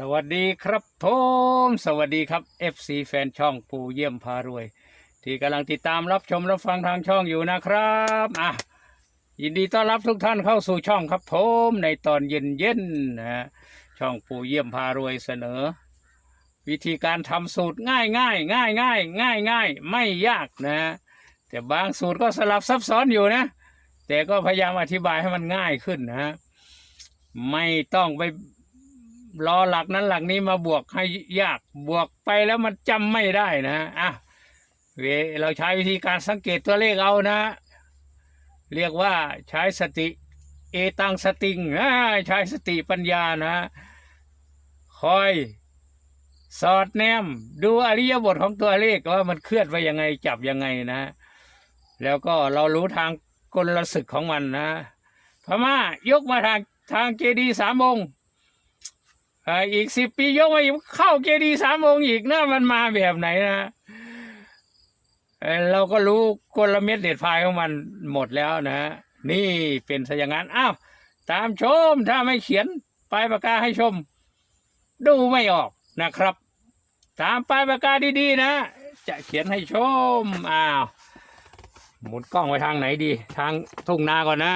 สวัสดีครับผมสวัสดีครับ FC แฟนช่องปูเยี่ยมพารวย ที่กำลังติดตามรับชมรับฟังทางช่องอยู่นะครับอะยินดีต้อนรับทุกท่านเข้าสู่ช่องครับผมในตอนเย็นเย็นนะฮะช่องปูเยี่ยมพารวยเสนอ วิธีการทำสูตรง่ายง่ายง่ายง่ายง่ายง่ายไม่ยากนะ แต่บางสูตรก็สลับซับซ้อนอยู่นะ แต่ก็พยายามอธิบายให้มันง่ายขึ้นนะ ไม่ต้องไป รอหลักนั้นหลักนี้มาบวกให้ยากบวกไปแล้วมันจำไม่ได้นะอะเวเราใช้วิธีการสังเกตตัวเลขเอานะ เรียกว่าใช้สติ เอตังสติงใช้สติปัญญานะ คอยสอดแนม ดูอริยบทของตัวเลขว่ามันเคลื่อนไปยังไงจับยังไงนะ แล้วก็เรารู้ทางกลศึกของมันนะพม่ายกมาทางทางเจดีสามองค์ อีกสิบปียกมาอีกเข้าเจดีสามองค์อีกนะมันมาแบบไหนนะเราก็รู้กลเม็ดเด็ดพายของมันหมดแล้วนะนี่เป็นซะอย่างนั้นอ้าวตามชมถ้าไม่เขียนปลายปากกาให้ชม ดูไม่ออกนะครับ ตามปลายปากกาดีๆนะ จะเขียนให้ชมอ้าวหมุนกล้องไปทางไหนดี ทางทุ่งนาก่อนนะ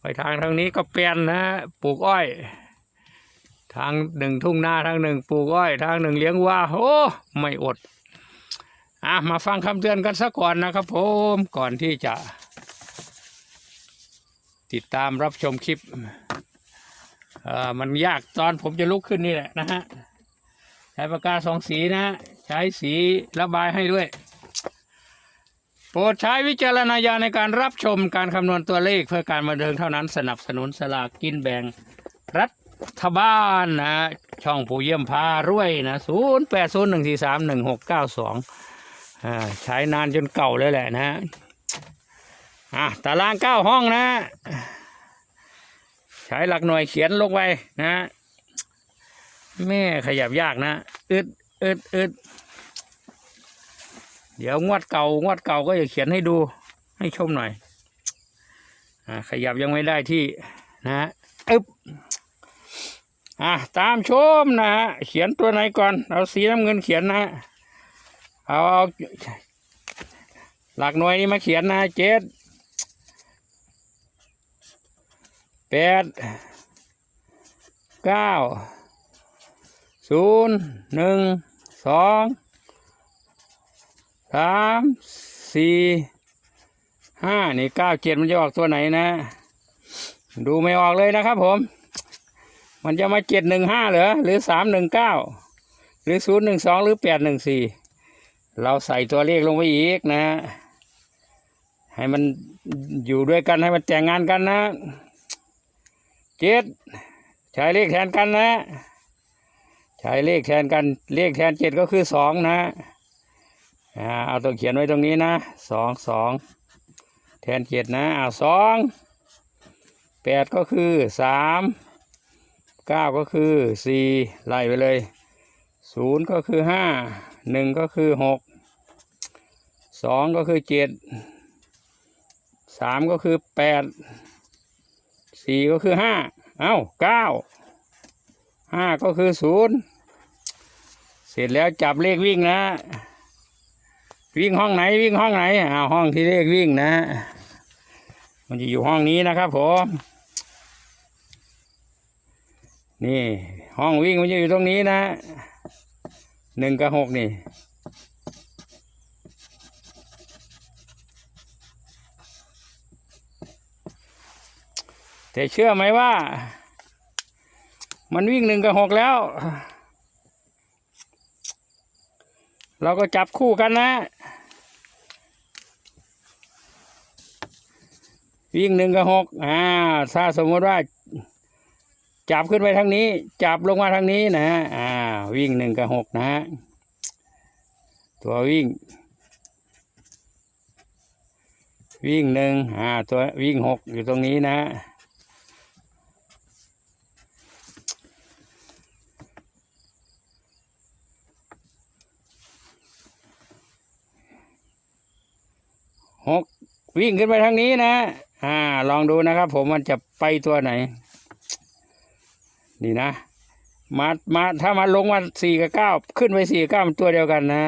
ไปทางทางนี้ก็เปลี่ยนนะปลูกอ้อย ทางหนึ่งทุ่งนาทางหนึ่งปลูกอ้อย ทางหนึ่งเลี้ยงวัวโอ้ไม่อดอะมาฟังคำเตือนกันสักก่อนนะครับผมก่อนที่จะ ติดตามรับชมคลิปเอ่อมันยากตอนผมจะลุกขึ้นนี่แหละนะฮะใช้ปากกาสองสีนะ ใช้สีระบายให้ด้วย โปรดใช้วิจารณญาณในการรับชมการคำนวณตัวเลขเพื่อการบันเทิงเท่านั้นสนับสนุนสลากกินแบ่ง รัฐบาลนะ ช่องผู้เยี่ยมพารวยนะศูนย์แปดศูนย์หนึ่งสี่สามหนึ่งหกเก้าสองใช้นานจนเก่าเลยแหละนะอะตารางเก้าห้องนะ ใช้หลักหน่วยเขียนลงไปนะ แม่ขยับยากนะ อึดอึดอึดเดี๋ยวงวดเก่างวดเก่าก็จะเขียนให้ดูให้ชมหน่อยอ่าขยับยังไม่ได้ที่นะอึบ อะตามชมนะฮะเขียนตัวไหนก่อน เอาสีน้ำเงินเขียนนะเอาเอาหลักหน่วยนี้มาเขียนนะเจ็ดแปดเก้าศูนย์หนึ่งสองสามสี่ห้านี่เก้าเจ็ดมันจะออกตัวไหนนะ ดูไม่ออกเลยนะครับผม มันจะมาเจ็ดหนึ่งห้าเหรอหรือสามหนึ่งเก้าหรือศูนย์หนึ่งสองหรือแปดหนึ่งสี่เราใส่ตัวเลขลงไปอีกนะให้มันอยู่ด้วยกันให้มันแต่งงานกันนะเจ็ดใช้เลขแทนกันนะ ใช้เลขแทนกันเลขแทนเจ็ดก็คือสองนะอ่าเอาตัวเขียนไว้ตรงนี้นะสองสองแทนเจ็ดนะเอาสองแปดก็คือสาม เก้าก็คือสี่ไล่ไปเลยศูนย์ก็คือห้าหนึ่งก็คือหกสองก็คือเจ็ดสามก็คือแปดสี่ก็คือห้าเอ้าเก้าห้าก็คือศูนย์เสร็จแล้วจับเลขวิ่งนะวิ่งห้องไหนวิ่งห้องไหนอ้าวห้องที่เลขวิ่งนะ มันจะอยู่ห้องนี้นะครับผม นี่ห้องวิ่งมันจะอยู่ตรงนี้นะหนึ่งกับหกนี่แต่เชื่อไหมว่า มันวิ่งหนึ่งกับหกแล้ว เราก็จับคู่กันนะ วิ่งหนึ่งกับหกอ่าถ้าสมมติว่า จับขึ้นไปทางนี้ จับลงมาทางนี้นะฮะอ่า วิ่งหนึ่งกับหกนะฮะตัววิ่ง วิ่งหนึ่งอ่าตัววิ่งหกอยู่ตรงนี้นะฮะหกวิ่งขึ้นไปทางนี้นะ อ่า ลองดูนะครับผมมันจะไปตัวไหน นี่นะ มามาถ้ามาลงมาสี่กับเก้าขึ้นไปสี่กับเก้ามันตัวเดียวกันนะ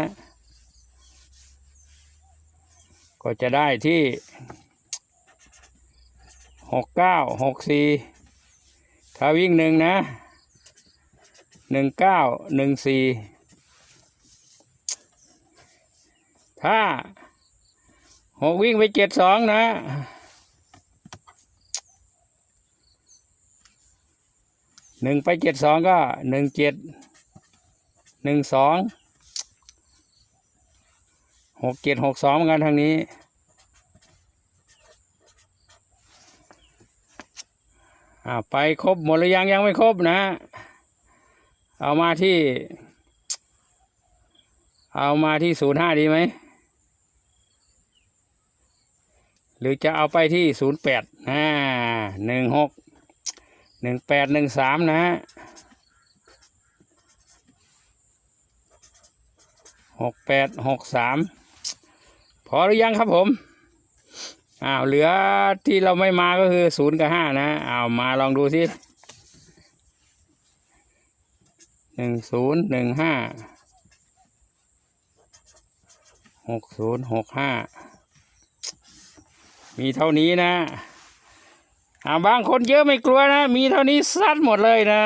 ก็จะได้ที่หกเก้าหกสี่ถ้าวิ่งหนึ่งนะหนึ่งเก้าหนึ่งสี่ถ้าหกวิ่งไปเจ็ดสองนะ หนึ่งไปเจ็ดสองก็หนึ่งเจ็ดหนึ่งสองหกเจ็ดหกสองเหมือนกันทางนี้ อ่าไปครบหมดหรือยังยังไม่ครบนะ เอามาที่ เอามาที่ศูนย์ห้าดีไหม หรือจะเอาไปที่ศูนย์แปดอ่าหนึ่งหก หนึ่งแปดหนึ่งสามนะฮะหกแปดหกสามพอหรือยังครับผมอ้าวเหลือที่เราไม่มาก็คือศูนย์กับห้านะอ้าวมาลองดูสิหนึ่งศูนย์หนึ่งห้าหกศูนย์หกห้ามีเท่านี้นะ อ่าบางคนเยอะไม่กลัวนะ มีเท่านี้ซัดหมดเลยนะ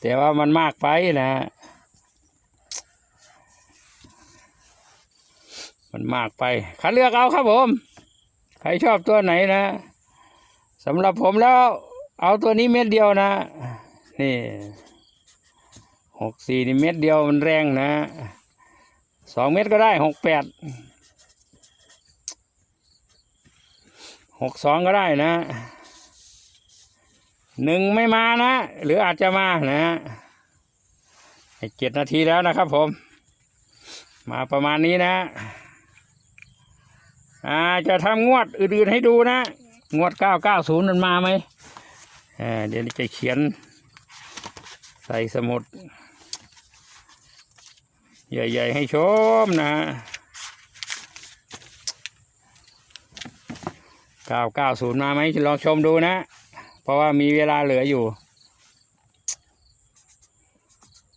แต่ว่ามันมากไปนะ มันมากไปคัดเลือกเอาครับผม ใครชอบตัวไหนนะสำหรับผมแล้ว เอาตัวนี้เม็ดเดียวนะ นี่หกสี่นี่เม็ดเดียวมันแรงนะสองเม็ดก็ได้หกแปด หกสองก็ได้นะหนึ่งไม่มานะ หรืออาจจะมานะเจ็ดนาทีแล้วนะครับผม มาประมาณนี้นะอ่าจะทำงวดอื่นๆให้ดูนะ งวดเก้าเก้าศูนย์มันมาไหมอ่าเดี๋ยวจะเขียน ใส่สมุด ใหญ่ๆให้ชมนะ เก้าเก้าศูนย์มาไหมลองชมดูนะ เพราะว่ามีเวลาเหลืออยู่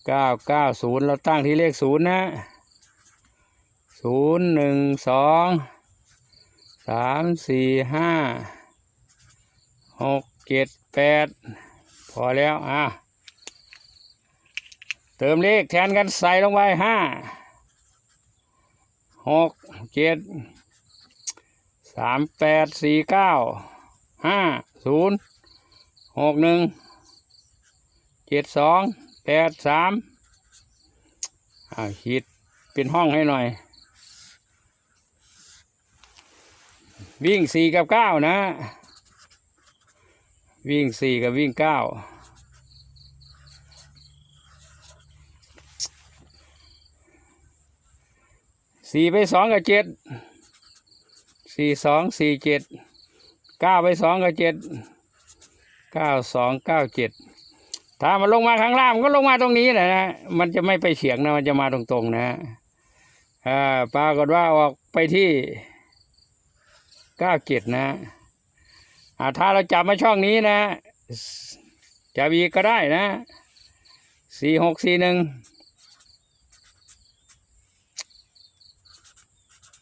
เก้าเก้าศูนย์เราตั้งที่เลขศูนย์นะศูนย์หนึ่งสองสามสี่ห้าหกเจ็ดแปดพอแล้วอะเติมเลขแทนกันใส่ลงไปห้าหกเจ็ด สามแปดสี่เก้าห้าศูนย์หกหนึ่งเจ็ดสองแปดสามอ่าขีดเป็นห้องให้หน่อย วิ่งสี่กับเก้านะ วิ่งสี่กับวิ่งเก้าสี่ไปสองกับเจ็ด สี่สองสี่เจ็ดเก้าไปสองกับเจ็ดเก้าสองเก้าเจ็ดถ้ามันลงมาข้างล่างมันก็ลงมาตรงนี้แหละนะมันจะไม่ไปเฉียงนะมันจะมาตรงๆนะอ่าปรากฏว่าออกไปที่เก้าเจ็ดนะอ่าถ้าเราจับมาช่องนี้นะจับอีกก็ได้นะสี่หกสี่หนึ่ง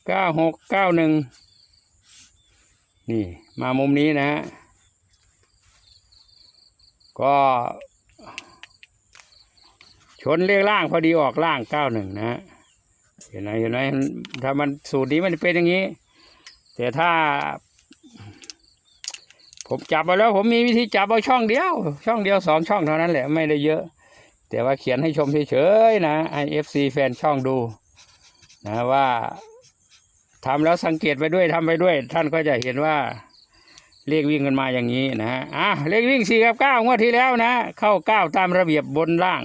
เก้าหกเก้าหนึ่ง นี่มามุมนี้นะฮะก็ชนเลขล่างพอดีออกล่างเก้าหนึ่งนะฮะเห็นไหมเห็นไหมถ้ามันสูตรนี้มันเป็นอย่างนี้ แต่ถ้า ผมจับมาแล้ว ผมมีวิธีจับเอาช่องเดียว ช่องเดียวสองช่องเท่านั้นแหละไม่ได้เยอะ แต่ว่าเขียนให้ชมเฉยๆนะไอเอฟซีแฟนช่องดู นะว่า ทำแล้วสังเกตไปด้วยทำไปด้วย ท่านก็จะเห็นว่าเลขวิ่งกันมาอย่างนี้นะฮะอะเลขวิ่งสี่กับเก้างวดที่แล้วนะ เข้าเก้าตามระเบียบบนล่าง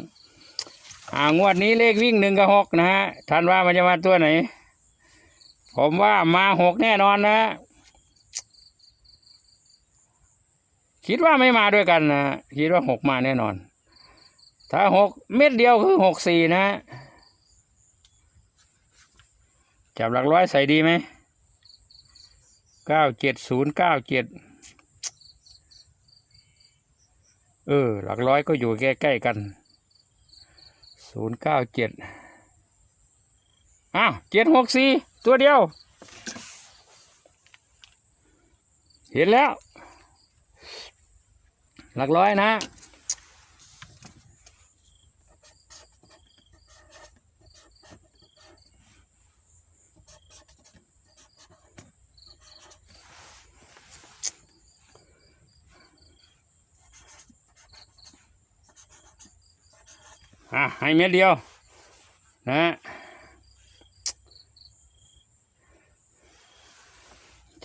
อ่างวดนี้เลขวิ่งหนึ่งกับหกนะฮะท่านว่ามันจะมาตัวไหน ผมว่ามาหกแน่นอนนะ คิดว่าไม่มาด้วยกันนะคิดว่าหกมาแน่นอน ถ้าหกเม็ดเดียวคือหกสี่นะ จับหลักร้อยใส่ดีไหมเก้าเจ็ดศูนย์เก้าเจ็ดเออ หลักร้อยก็อยู่ใกล้ๆกันศูนย์เก้าเจ็ดอ้าวเจ็ดหกสี่ตัวเดียว เห็นแล้ว หลักร้อยนะ อะให้เม็ดเดียว นะ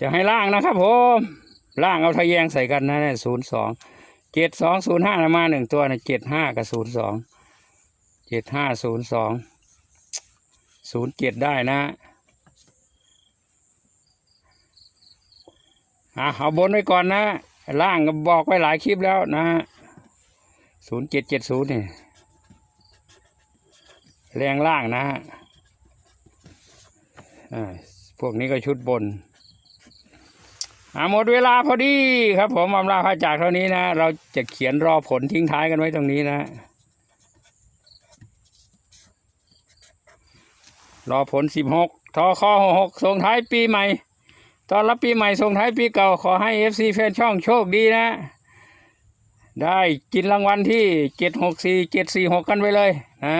จะให้ล่างนะครับผมล่างเอาทะแยงใส่กันนะเนี่ยศูนย์สองเจ็ดสองศูนย์ห้ามาหนึ่งตัวนะเจ็ดห้ากับศูนย์สองเจ็ดห้าศูนย์สองศูนย์เจ็ดได้นะอะเอาบนไว้ก่อนนะล่างก็บอกไว้หลายคลิปแล้วนะศูนย์เจ็ดเจ็ดศูนย์นี่ แรงล่างนะฮะอ่าพวกนี้ก็ชุดบนอ่าหมดเวลาพอดีครับ ผมอำลาพระจากเท่านี้นะ เราจะเขียนรอผลทิ้งท้ายกันไว้ตรงนี้นะ รอผลสิบหกทอคอหกส่งท้ายปีใหม่ตอนรับปีใหม่ส่งท้ายปีเก่าขอให้เอฟซีแฟนช่องโชคดีนะ ได้กินรางวัลที่เจ็ดหกสี่เจ็ดสี่หกกันไปเลยนะ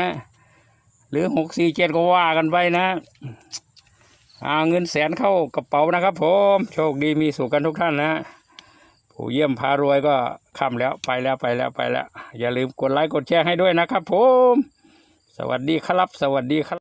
หรือหกสี่เจ็ดก็ว่ากันไปนะเอาเงินแสนเข้ากระเป๋านะครับ ผมโชคดีมีสุขกันทุกท่านนะผู้เยี่ยมพารวยก็ค่ำแล้วไปแล้วไปแล้วไปแล้ว อย่าลืมกดไลค์กดแชร์ให้ด้วยนะครับ ผม สวัสดีครับ สวัสดีครับ